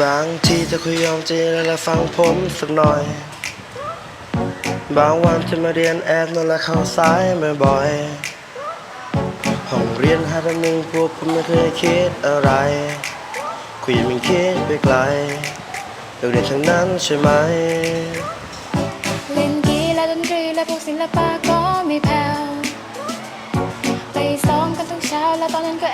บางทีจะคุยยอมใจและฟังผมสักหน่อย บางวันที่มาเรียนแอบนั่นและเข้าสายบ่อยห้องเรียนหาแต่หนึ่งพวกผมไม่เคยคิดอะไร คุยมันคิดไปไกลเรื่องเรียนทั้งนั้นใช่ไหม เล่นกีและดนตรีและพวกศิลปะก็ไม่แผ่วไปซ้อมกันทุกเช้าแล้วตอนนั้นก็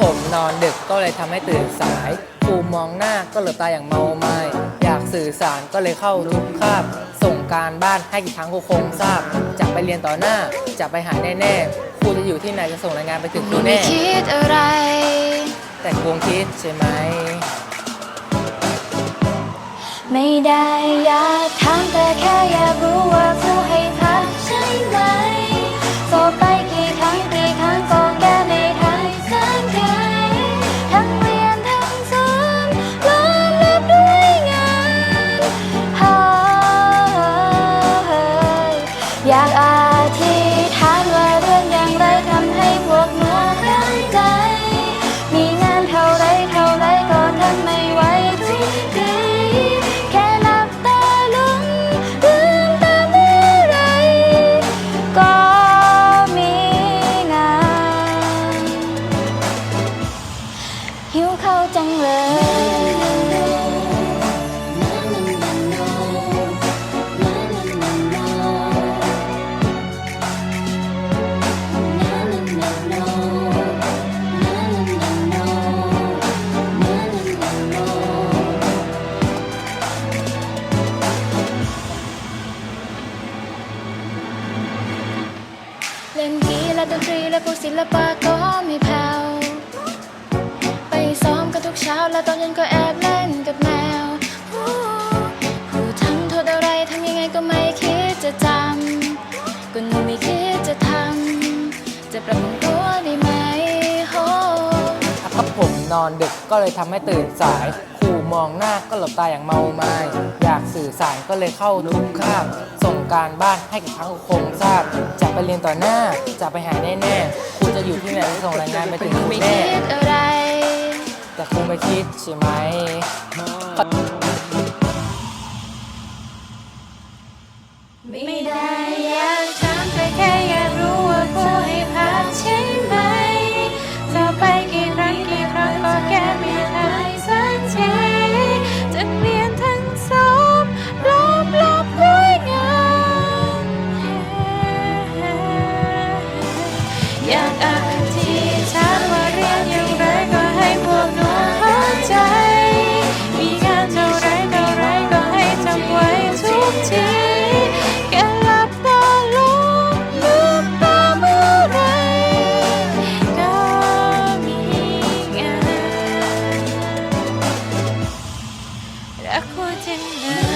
ผมนอนดึกก็เลยทำให้ตื่นสายครูมองหน้าก็เหลือบตาอย่างเมาไม้อยากสื่อสารก็เลยเข้าทุกคาบ ส่งการบ้านให้กี่ครั้งครูคงทราบ จะไปเรียนต่อหน้า จะไปหาแน่ๆครูจะอยู่ที่ไหนจะส่งรายงานไปถึงคหรูนูไม่แน่คิดอะไร แต่ครูคิดใช่ไหม ไม่ได้อยากถามแต่แค่อยากรู้ว่าครูให้ หิวข้าวจังเลย เล่นกีและดนตรีและพวกศิลปะก็ไม่แผ่ว ทุกเช้าแล้วตอนเย็นก็แอบเล่นกับแมวฮู้ทำโทษอะไรทำยังไงก็ไม่คิดจะจำก็หนูไม่คิดจะทำจะปรับปรุงตัวได้ไหมโฮอะก็ผมนอนดึกก็เลยทำให้ตื่นสายครูมองหน้าก็หลับตาอย่างเมาไม้อยากสื่อสารก็เลยเข้าทุกคาบส่งการบ้านให้กี่ครั้งคงทราบจะไปเรียนต่อหน้าจะไปหาแน่ๆครูจะอยู่ที่ไหนส่งรายงานไปถึงครูแน่ แต่ครูไม่คิดใช่ไหมไม่ได้อยากถามแต่แค่อยากรู้ว่าครูให้พักใช่ไหมสอไปกี่ครั้งกี่ครั้งก็แก้ไม่ได้สักทีจะเรียนทั้งสอบรอบรอบด้วยงานอยาก รักคู่จังเลย